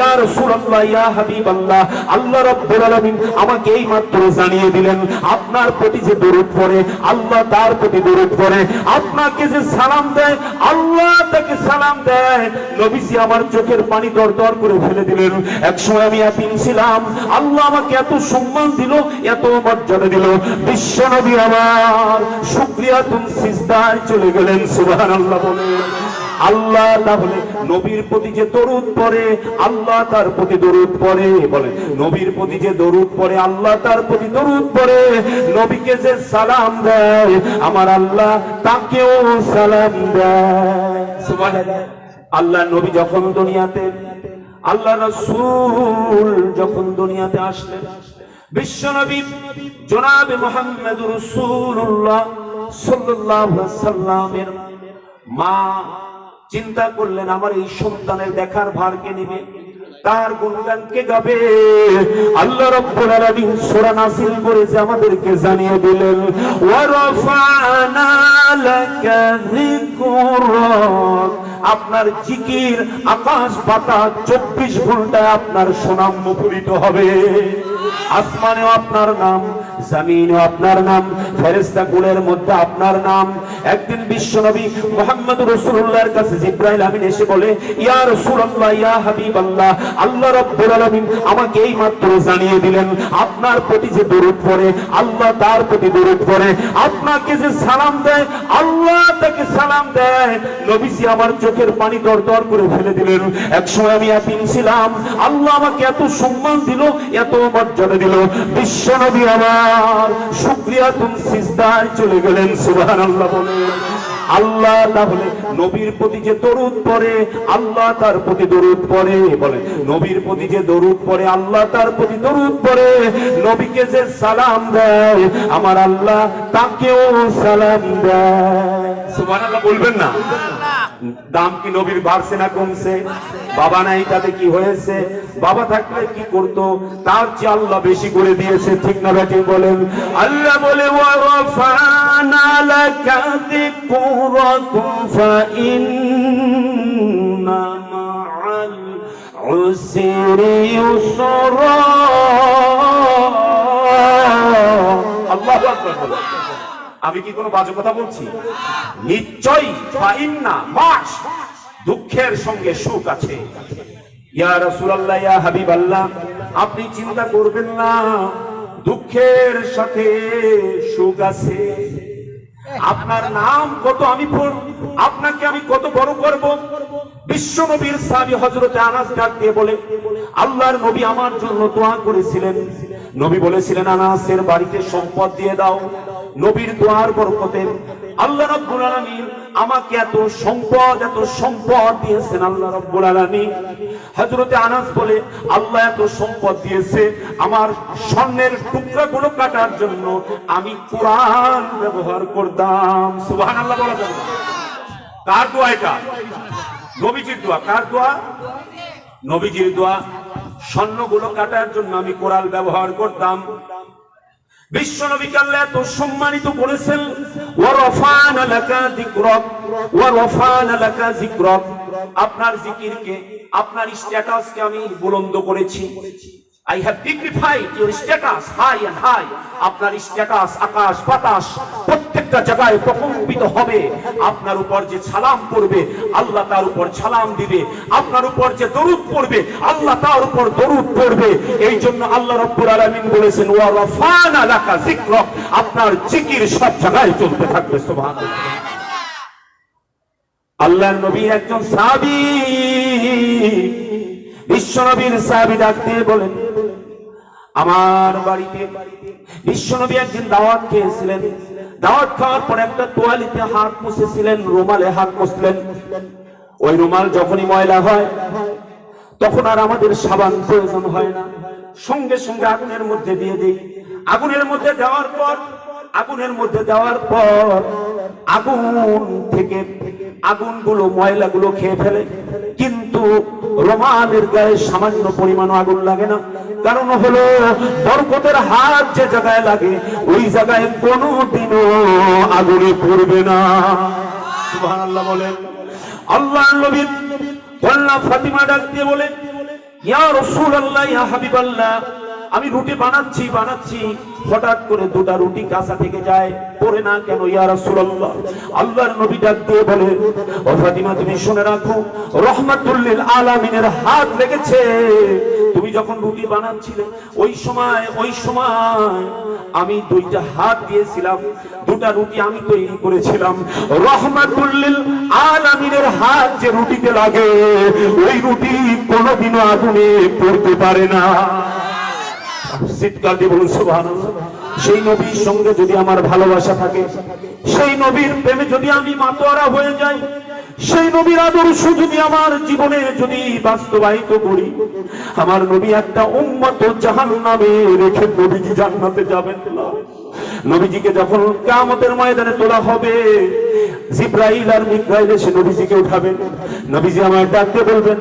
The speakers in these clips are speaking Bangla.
ইয়া রাসূলুল্লাহ, ইয়া হাবিবাল্লাহ, আল্লাহ রাব্বুল আলামিন আমাকে এই মাত্র জানিয়ে দিলেন, আপনার প্রতি যে দরুদ পড়ে, আল্লাহ তার প্রতি দরুদ পড়ে, আপনাকে যে সালাম দেয়, আল্লাহ তাকে সালাম দেয়। নবীজি আমার চোখের পানি দর দর করে ফেলে দিলেন। এক সময় আমি এতিম ছিলাম, আল্লাহ আমাকে এত সম্মান দিল, এত মর্যাদা দিল। বিশ্ব নবী আমার, শুক্রিয়া তুম সিজদায় চলে গেলেন, সুবহানাল্লাহ বলে আল্লাহ তাহলে নবীর প্রতি যে দরুদ পড়ে, আল্লাহ তার প্রতি দরুদ পড়ে বলে নবীর প্রতি যে দরুদ পড়ে, আল্লাহ তার প্রতি দরুদ পড়ে, নবীকে যে সালাম দেয়, আমার আল্লাহ তাকেও সালাম দেয়। আল্লাহ নবী যখন দুনিয়াতে, আল্লাহ রাসূল যখন দুনিয়াতে আসলেন বিশ্বনবী জনাবে মোহাম্মদ আলাইহি সাল্লামের মা চিন্তা করলেন, আমার এই সন্তানের দেখার ভার কে নিবে? তার গুণগান কে গাবে? আল্লাহ রাব্বুল আলামিন সূরা নাযিল করেছে, আমাদেরকে জানিয়ে দিলেন ওয়া রাফানা লাকা যিকরাক আপনার জিকির আকাশ বাতাস চব্বিশ ঘন্টায় আপনার সুনাম মুখরিত হবে। আসমানেও আপনার নাম জমিনেও আপনার নাম ফেরেস্তা কুলের মধ্যে আপনার নাম। একদিন বিশ্বনবী মোহাম্মদ রসুল্লাহর কাছে জিব্রাইল আমিন এসে বলে, ইয়া রসুল্লাহ ইয়া হাবিব আল্লাহ আল্লাহ রব্বুল আলামিন আমাকে এই মাত্র জানিয়ে দিলেন, আপনার প্রতি যে দরুদ পড়ে, আল্লাহ তার প্রতি দরুদ পড়ে। আপনাকে যে সালাম দেয়, আল্লাহ তাকে সালাম দেয়। নবীজি আমার চোখের পানি দর দর করে ফেলে দিলেন। এক সময় আমি এতিম ছিলাম, আল্লাহ আমাকে এত সম্মান দিল, এত মর্যাদা দিল। বিশ্ব নবী আমার শুক্রিয়া তুম সিজদায় চলে গেলেন, সুবহানাল্লাহ বলে। আল্লাহ তাহলে নবীর প্রতি যে দরুদ পড়ে, আল্লাহ তার প্রতি দরুদ পড়ে, বলে। নবীর প্রতি যে দরুদ পড়ে, আল্লাহ তার প্রতি দরুদ পড়ে। নবীকে যে সালাম দেয়, আমার আল্লাহ তাকেও সালাম দেয়। সুবহানাল্লাহ বলবেন না? দাম কি নবীর বাড়ছে না কমছে? বাবা নাই, তাতে কি হয়েছে? বাবা থাকলে কি করত? তার চেয়ে আল্লাহ বেশি করে দিয়েছে, ঠিক না ব্যাটি বলেন? আল্লাহ বলে আল্লাহু। আমি কি কোনো বাজে কথা বলছি? নিশ্চয়ই মাস দুঃখের সঙ্গে সুখ আছে। আপনি চিন্তা করবেন না, দুঃখের সাথে সুখ আছে। আপনার নাম কত আমি আপনাকে আমি কত বড় করব? বিশ্ব নবীর সাহাবী হযরতে আনাস ডাক দিয়ে বলে, আল্লাহর নবী আমার জন্য দোয়া করেছিলেন। নবী বলেছিলেন, আনাসের বাড়িতে সম্পদ দিয়ে দাও। নবীর দোয়ার বরকতে আল্লাহ রাব্বুল আলামিন আমাকে এত সম্পদ এত সম্পদ দিয়েছেন আল্লাহ রাব্বুল আলামিন। হযরতে আনাস বলে, আল্লাহ এত সম্পদ দিয়েছে, আমার স্বর্ণের টুকরাগুলো কাটার জন্য আমি কোরআন ব্যবহার করতাম। সুবহানাল্লাহ বলা যাবে কার দোয়া এটা? নবীজির দোয়া। কার দোয়া? নবীজির দোয়া। স্বর্ণগুলো কাটার জন্য আমি কোরাল ব্যবহার করতাম। বিশ্ব নবীকে আল্লাহ এত সম্মানিত করেছেন। ওয়ারফান লাকা যিকরাক ওয়ারফান লাকা যিকরাক। আপনার জিকিরকে, আপনার স্ট্যাটাসকে আমি বুলন্দ করেছি। I have dignified your status high and high আপনার স্ট্যাটাস আকাশ বাতাস প্রত্যেকটা জায়গায় প্রকম্পিত হবে, আপনার উপর যে সালাম পড়বে, আল্লাহ তার উপর সালাম দিবে, আপনার উপর যে দরুদ পড়বে, আল্লাহ তার উপর দরুদ পড়বে। এই জন্য আল্লাহ রব্বুল আলামিন বলেছেন, ওয়া রাফানা লাকা যিকরাক আপনার জিকির সব জায়গায় চলতে থাকবে, সুবহানাল্লাহ। আল্লাহর নবী একজন সাহাবী বিশ্ব নবীর সাহাবী ডাক বলেন, আমার বাড়িতে বিশ্বনবী একদিন দাওয়াত খেয়েছিলেন। দাওয়াত খাওয়ার পর একটা তোয়ালিতে হাত মুছেছিলেন, রুমালে হাত মুছলেন। ওই রুমাল যখনই ময়লা হয়, তখন আর আমাদের সাবান প্রয়োজন হয় না। সঙ্গে সঙ্গে আগুনের মধ্যে দিয়ে দিই। আগুনের মধ্যে দেওয়ার পর, আগুনের মধ্যে দেওয়ার পর আগুন থেকে আগুনগুলো, ময়লাগুলো খেয়ে ফেলে। কিন্তু রোমানের গায়ে সামান্য পরিমাণ আগুন লাগে না। কারণ হলো, বরকতের হাত যে জায়গায় লাগে, ওই জায়গায় কোনোদিনও আগুনে পড়বে না। সুবহানাল্লাহ বলেন। আল্লাহ নবী কন্যা ফাতিমা ডাক দিয়ে বলে ইয়া রাসূলুল্লাহ, ইয়া হাবিবাল্লাহ, আমি রুটি বানাচ্ছি বানাচ্ছি, হঠাৎ করে দুটা রুটি কাঁচা থেকে যায়, পড়ে না কেন, ইয়া রাসূলুল্লাহ? আল্লাহর নবী ডাক দিয়ে বলে ও ফাতিমা, তুমি শুনে রাখো রহমাতুল্লিল আলামিনের হাত লেগেছে তুমি যখন রুটি বানাচ্ছিলে, ওই সময় ওই সময় আমি দুইটা হাত দিয়েছিলাম, দুটা রুটি আমি তৈরি করেছিলাম। রহমাতুল্লিল আলামিনের হাত যে রুটিতে লাগে, ওই রুটি কোনোদিনও আগুনে পড়তে পারে না। চিৎকার দিয়ে বলুন, সুবহানাল্লাহ। সেই নবীর সঙ্গে যদি আমার ভালোবাসা থাকে, সেই নবীর প্রেমে যদি আমি মাতোয়ারা হয়ে যাই সেই নবীর আদর্শ যদি আমার জীবনে যদি বাস্তবায়িত করি, আমার নবী একটা উম্মত জাহান নামে রেখে নবীজি জান্নাতে যাবেন। নবীজিকে যখন কামতের ময়দানে তোলা হবে, জিব্রাইল আর এসে নবীজিকে উঠাবেন। নবীজি আমার ডাকতে বলবেন,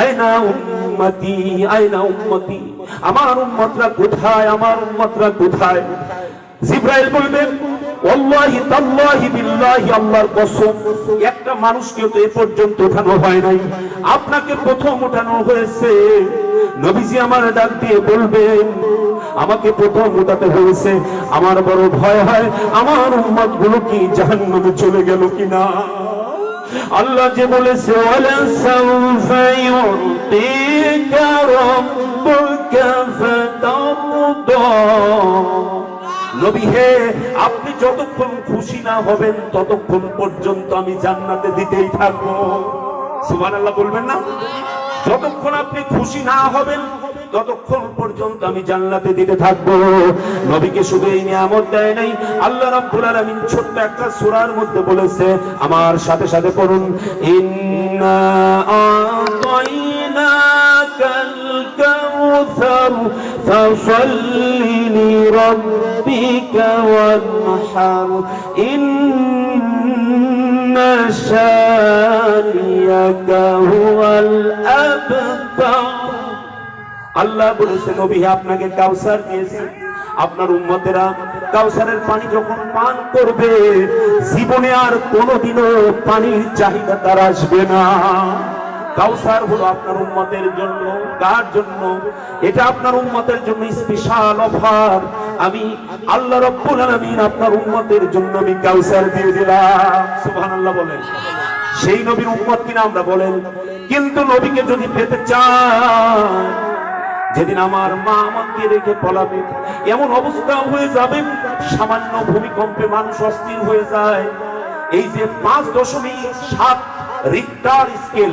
আয়না উম্মতি আয়না উম্মতি, আমার উম্মতরা কোথায়, আমার উম্মতরা কোথায়? জিব্রাইল বলবেন ওয়াল্লাহি তাল্লাহি বিল্লাহি আল্লাহর কসম, একটা মানুষকে তো এ পর্যন্ত উঠানো হয় নাই। আপনাকে প্রথম উঠানো হয়েছে। নবীজি আমার ডাক দিয়ে বলবেন, আমাকে প্রথম উঠাতে হয়েছে। আমার বড় ভয় হয়, আমার উম্মতগুলো কি জাহান্নামে চলে গেল কিনা? আল্লাহ যে বলেছে, ওয়ালা নবী আপনি যতক্ষণ খুশি না হবেন, ততক্ষণ পর্যন্ত আমি জান্নাতে দিতেই থাকব। সুবহানাল্লাহ বলবেন না? যতক্ষণ আপনি খুশি না হবেন, ততক্ষণ পর্যন্ত আমি জান্নাতে দিতে থাকব। নবীকে শুধু এই নিয়ামত দেয় নাই, আল্লাহ রাব্বুল আলামিন ছোট্ট একটা সূরার মধ্যে বলেছে, আমার সাথে সাথে পড়ুন, ইন্না আতাইনাকাল ফাসাল্লি লিরাব্বিকা ওয়ানহার ইন্না শানিয়াকা হুয়াল আবতার আল্লাহ বলেছে নবী আপনাকে কাউসার দিয়েছে। আপনার উম্মতেরা কাউসারের পানি যখন পান করবে, জীবনে আর কোনোদিনও পানির চাহিদা তার আসবে না। কাউসার হলো আপনার উম্মতের জন্য, কার জন্য? এটা আপনার উম্মতের জন্য স্পেশাল অফার আমি আল্লাহ রব্বুল আলামিন আপনার উম্মতের জন্য আমি কাউসার দিয়ে দিলাম। সুবহানাল্লাহ বলেন। সেই নবীর উম্মত কিনা আমরা বলেন। কিন্তু নবীকে যদি পেতে চান, যেদিন আমার মা আমাকে রেখে পলাবে, এমন অবস্থা হয়ে যাবে, সামান্য ভূমিকম্পে মানুষ অস্থির হয়ে যায়। এই যে পাঁচ দশমিক সাত রিক্টার স্কেল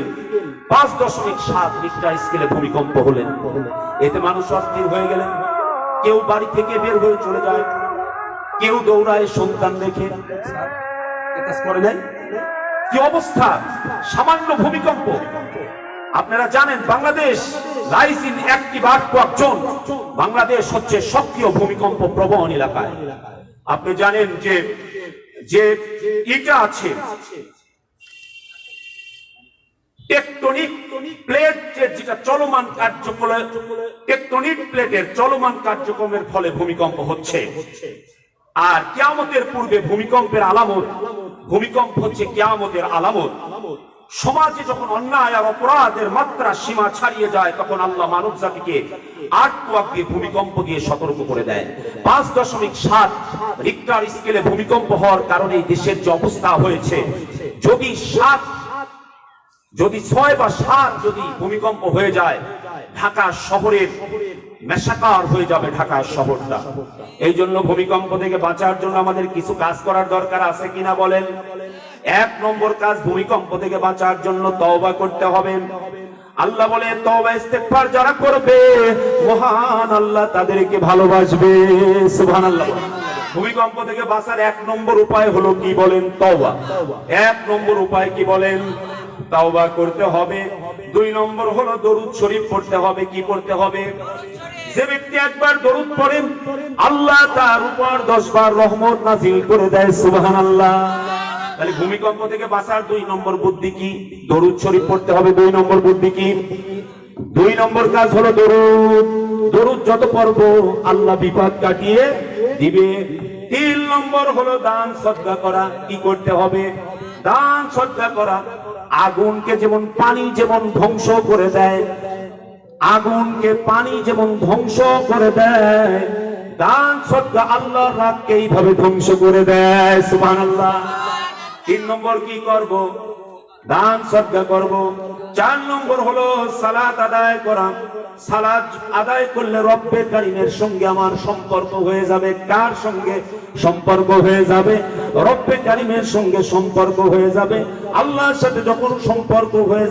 পাঁচ দশমিক সাত রিক্টার স্কেলে ভূমিকম্প হলেন এতে মানুষ অস্থির হয়ে গেলেন কেউ বাড়ি থেকে বের হয়ে চলে যায়, কেউ দৌড়ায় সন্তান নাই? কি অবস্থা? সামান্য ভূমিকম্প। আপনারা জানেন, Bangladesh lies in active earthquake zone Bangladesh হচ্ছে সক্রিয় ভূমিকম্প প্রবণ এলাকায়। আপনি জানেন যে যে ইটা আছে টেকটনিক প্লেট যেটা চলমান কার্যকলাপ টেকটনিক প্লেটের চলমান কার্যক্রমের ফলে ভূমিকম্প হচ্ছে। আর কিয়ামতের পূর্বে ভূমিকম্পের আলামত ভূমিকম্প হচ্ছে কিয়ামতের আলামত। সমাজে যখন অন্যায় আর অপরাধের মাত্রা সীমা ছাড়িয়ে যায়, তখন আল্লাহ মানব জাতিকে ভূমিকম্প দিয়ে সতর্ক করে দেয়। পাঁচ দশমিক সাত রিক্টার স্কেলে ভূমিকম্প হওয়ার কারণে দেশের যে অবস্থা হয়েছে, যদি সাত যদি ছয় বা সাত যদি ভূমিকম্প হয়ে যায়, ঢাকা শহরের মেশাকার হয়ে যাবে ঢাকা শহরটা। এই জন্য ভূমিকম্প থেকে বাঁচার জন্য আমাদের কিছু কাজ করার দরকার আছে কিনা বলেন? এক নম্বর কাজ ভূমিকম্প থেকে বাঁচার জন্য তওবা করতে হবে। আল্লাহ বলে, তওবা ইস্তেগফার যারা করবে, মহান আল্লাহ তাদেরকে ভালোবাসবে। সুবহানাল্লাহ। ভূমিকম্প থেকে বাঁচার এক নম্বর উপায় হলো কি বলেন? তওবা। এক নম্বর উপায় কি বলেন? তাওবা করতে হবে। দুই নম্বর হলো দরুদ শরীফ পড়তে হবে। কি পড়তে হবে? যে ব্যক্তি একবার দরুদ পড়ে, আল্লাহ তার উপর দশ বার রহমত নাজিল করে দেয়, সুবহানাল্লাহ। তাহলে ভূমিকম্প থেকে বাঁচার দুই নম্বর বুদ্ধি কি? দরুদ শরীফ পড়তে হবে দুই নম্বর বুদ্ধি কি? দুই নম্বর কাজ হলো দরুদ। দরুদ যত পর্ব আল্লাহ বিপদ কাটিয়ে দিবে। তিন নম্বর হলো দান সদ্গা করা। কি করতে হবে? দান সদ্গা করা। আগুনকে যেমন পানি যেমন ধ্বংস করে দেয়, আগুনকে পানি যেমন ধ্বংস করে দেয়, দান সদ্য আল্লাহর রাগকে এইভাবে ধ্বংস করে দেয়, সুবহানাল্লাহ। তিন নম্বর কি করব? দান সদ্গা করব। চার নম্বর হলো সালাত আদায় করা। সালাত আদায় করলে রব্বে কারিমের সঙ্গে আমার সম্পর্ক হয়ে যাবে। কার সঙ্গে সম্পর্ক হয়ে যাবে? রব্বে কারিমের সঙ্গে সম্পর্ক হয়ে যাবে। আল্লাহর সাথে যখন সম্পর্ক হয়ে